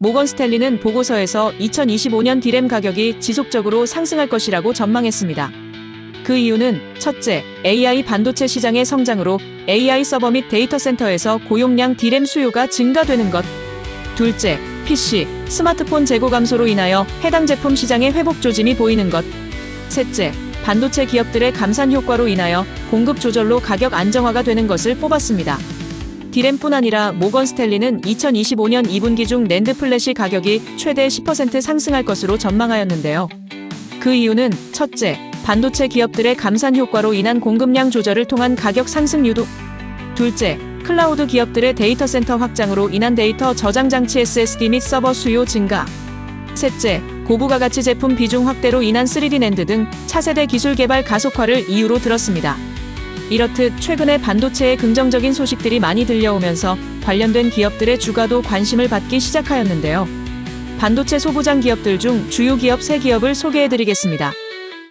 모건 스탠리는 보고서에서 2025년 디램 가격이 지속적으로 상승할 것이라고 전망했습니다. 그 이유는 첫째, AI 반도체 시장의 성장으로 AI 서버 및 데이터 센터에서 고용량 디램 수요가 증가되는 것. 둘째, PC, 스마트폰 재고 감소로 인하여 해당 제품 시장의 회복 조짐이 보이는 것. 셋째, 반도체 기업들의 감산 효과로 인하여 공급 조절로 가격 안정화가 되는 것을 뽑았습니다. 디램뿐 아니라 모건 스탠리는 2025년 2분기 중 낸드 플래시 가격이 최대 10% 상승할 것으로 전망하였는데요. 그 이유는 첫째, 반도체 기업들의 감산 효과로 인한 공급량 조절을 통한 가격 상승 유도. 둘째, 클라우드 기업들의 데이터 센터 확장으로 인한 데이터 저장 장치 SSD 및 서버 수요 증가. 셋째, 고부가 가치 제품 비중 확대로 인한 3D 낸드 등 차세대 기술 개발 가속화를 이유로 들었습니다. 이렇듯 최근에 반도체의 긍정적인 소식들이 많이 들려오면서 관련된 기업들의 주가도 관심을 받기 시작하였는데요. 반도체 소부장 기업들 중 주요 기업 3기업을 소개해드리겠습니다.